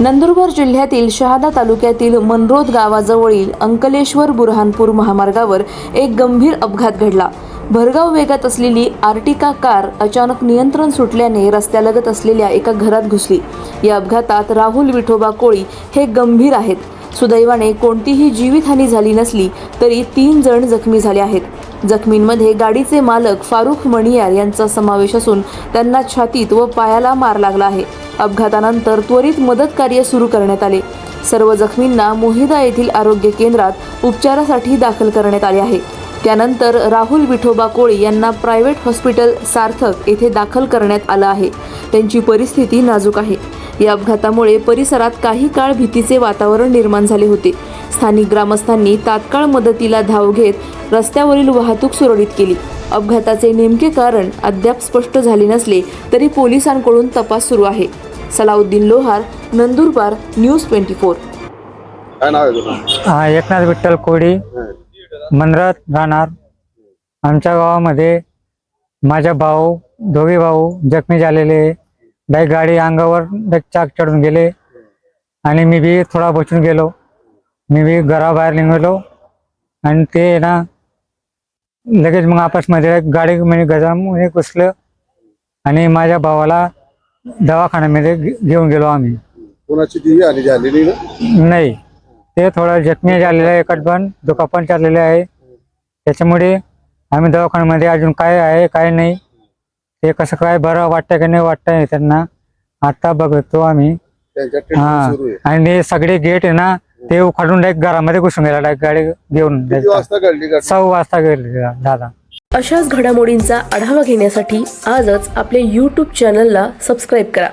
नंदुरबार जिल्ह्यातील शहादा तालुक्यातील मनरोद गावाजवळील अंकलेश्वर बुरहानपूर महामार्गावर एक गंभीर अपघात घडला. भरगाव वेगात असलेली आर्टिका कार अचानक नियंत्रण सुटल्याने रस्त्यालगत असलेल्या एका घरात घुसली. या अपघातात राहुल विठोबा कोळी हे गंभीर आहेत. सुदैवाने कोणतीही जीवितहानी झाली नसली तरी तीन जण जखमी झाले आहेत. जखमींमध्ये गाडीचे मालक फारुख मणियार यांचा समावेश असून त्यांना छातीत व पायाला मार लागला आहे. अपघातानंतर त्वरित मदत कार्य सुरू करण्यात आले. सर्व जखमींना मोहिदा येथील आरोग्य केंद्रात उपचारासाठी दाखल करण्यात आले आहे. त्यानंतर राहुल विठोबा कोळी यांना प्रायव्हेट हॉस्पिटल सार्थक येथे दाखल करण्यात आलं आहे. त्यांची परिस्थिती नाजूक आहे. या अपघातामुळे परिसरात काही काळ भीतीचे वातावरण निर्माण झाले होते. स्थानिक ग्रामस्थांनी तात्काळ मदतीला धाव घेत रस्त्यावरील वाहतूक सुरळीत केली. अपघाताचे नेमके कारण अद्याप स्पष्ट झाले नसले तरी पोलिसांकडून तपास सुरू आहे. Salauddin Lohar Nandurbar news twenty four. काय नाव आहे तुझं? हा, एकनाथ विठ्ठल कोडी मनरत राहणार. आमच्या गावामध्ये माझा भाऊ दोघे भाऊ जखमी झालेले. डायरेक्ट गाडी अंगावर डायरेक्ट चाक चढून गेले. आणि मी बी थोडा बचून गेलो. मी बी घराबाहेर निघालो. आणि ते ना लगेच मग आपसमध्ये गाडी म्हणजे गजामध्ये घुसलं. आणि माझ्या भावाला दवाखान्यामध्ये घेऊन गेलो आम्ही. कोणाची ती आली झालेली ना? नाही. ते थोडं जखमी झालेलं आहे एकट पण दुखापन चाललेले आहे. त्याच्यामुळे आम्ही दवाखान्यामध्ये अजून काय आहे काय नाही. ते कसं काय बरं वाटतं की नाही वाटतंय त्यांना आता बघतो आम्ही. हा. ट्रीटमेंट सुरू आहे. आणि सगळे गेट आहे ना ते उखाडून डायरेक्ट घरामध्ये घुसून गेला डायरेक्ट गाडी घेऊन. सहा वाजता गेले दादा. अशाच घडामोडींचा आढावा घेण्यासाठी आजच आपल्या यूट्यूब चॅनलला सबस्क्राईब करा.